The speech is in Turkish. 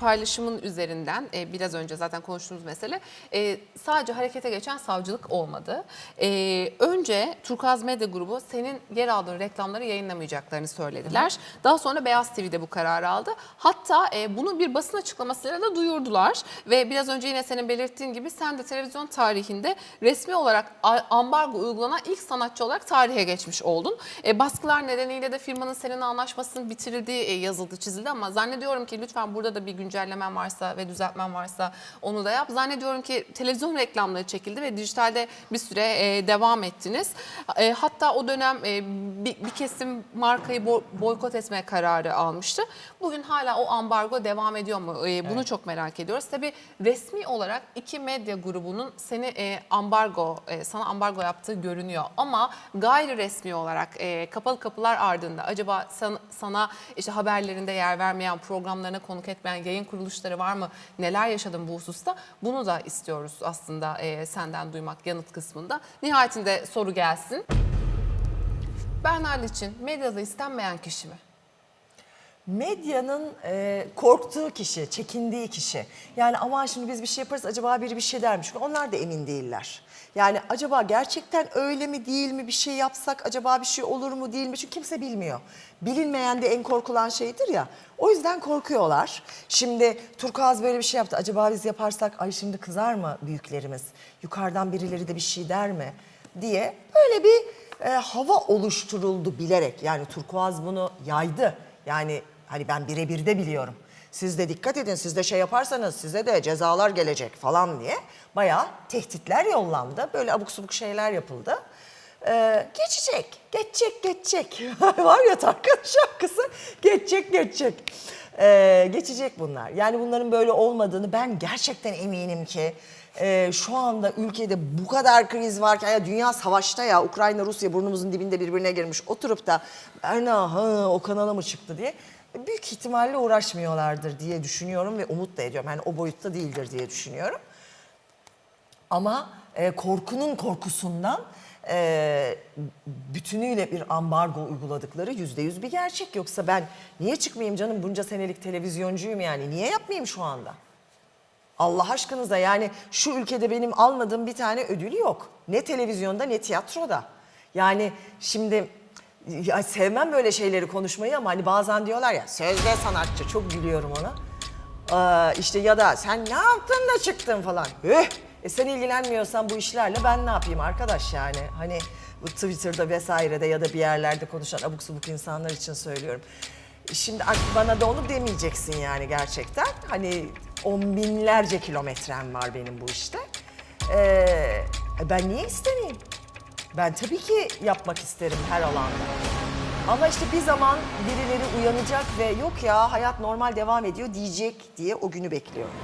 paylaşımın üzerinden e, biraz önce zaten konuştuğumuz mesele e, sadece harekete geçen savcılık olmadı. E, önce Turkuaz Medya Grubu senin yer aldığın reklamları yayınlamayacaklarını söylediler. Daha sonra Beyaz TV'de bu kararı aldı. Hatta e, bunu bir basın açıklamasıyla da duyurdular ve biraz önce yine senin belirttiğin gibi sen de televizyon tarihinde resmi olarak ambargo uygulanan ilk sanatçı olarak tarihe geçmiş oldun. E, baskılar nedeniyle de firmanın seninle anlaşmasının bitirildiği e, yazıldı çizildi ama zannediyorum ki lütfen burada da bir güncellemen varsa ve düzeltmen varsa onu da yap. Zannediyorum ki televizyon reklamları çekildi ve dijitalde bir süre e, devam ettiniz. E, hatta o dönem e, bir, bir kesim markayı bo- boykot etme kararı almıştı. Bugün hala o ambargo devam ediyor mu? E, bunu çok merak ediyoruz. Tabii resmi olarak iki medya grubunun seni e, ambargo, e, sana ambargo yaptığı görünüyor. Ama gayri resmi olarak e, kapalı kapılar ardında acaba san- sana işte haberlerinde yer vermeyen, programlarına konuk etmeyen yayın kuruluşları var mı? Neler yaşadın bu hususta? Bunu da istiyoruz aslında e, senden duymak yanıt kısmında. Nihayetinde soru gelsin. Bernal için medyada istenmeyen kişi mi? Medyanın e, korktuğu kişi, çekindiği kişi. Yani aman şimdi biz bir şey yaparız acaba biri bir şey dermiş. Onlar da emin değiller. Yani acaba gerçekten öyle mi değil mi bir şey yapsak acaba bir şey olur mu değil mi? Çünkü kimse bilmiyor. Bilinmeyen de en korkulan şeydir ya. O yüzden korkuyorlar. Şimdi Turkuaz böyle bir şey yaptı. Acaba biz yaparsak ay şimdi kızar mı büyüklerimiz? Yukarıdan birileri de bir şey der mi? diye böyle bir e, hava oluşturuldu bilerek. Yani Turkuaz bunu yaydı. Yani hani ben birebir de biliyorum. Siz de dikkat edin, siz de şey yaparsanız size de cezalar gelecek falan diye bayağı tehditler yollandı. Böyle abuk subuk şeyler yapıldı. Ee, geçecek, geçecek, geçecek. Var ya Tarkan şarkısı, geçecek, geçecek. Ee, geçecek bunlar. Yani bunların böyle olmadığını ben gerçekten eminim ki e, şu anda ülkede bu kadar kriz varken ya dünya savaşta ya Ukrayna Rusya burnumuzun dibinde birbirine girmiş oturup da Erna ha, o kanala mı çıktı diye büyük ihtimalle uğraşmıyorlardır diye düşünüyorum ve umut da ediyorum. Yani o boyutta değildir diye düşünüyorum. Ama e, korkunun korkusundan e, bütünüyle bir ambargo uyguladıkları yüzde yüz bir gerçek. Yoksa ben niye çıkmayayım canım bunca senelik televizyoncuyum yani niye yapmayayım şu anda? Allah aşkınıza yani şu ülkede benim almadığım bir tane ödül yok. Ne televizyonda ne tiyatroda. Yani şimdi ya sevmem böyle şeyleri konuşmayı ama hani bazen diyorlar ya sözde sanatçı çok gülüyorum ona. Ee, işte ya da sen ne yaptın da çıktın falan. Üh! E sen ilgilenmiyorsan bu işlerle ben ne yapayım arkadaş yani. Hani bu Twitter'da vesairede ya da bir yerlerde konuşan abuk subuk insanlar için söylüyorum. Şimdi bana da onu demeyeceksin yani gerçekten. Hani on binlerce kilometrem var benim bu işte. Ee, ben niye istemeyeyim? Ben tabii ki yapmak isterim her alanda. Ama işte bir zaman birileri uyanacak ve yok ya hayat normal devam ediyor diyecek diye o günü bekliyorum.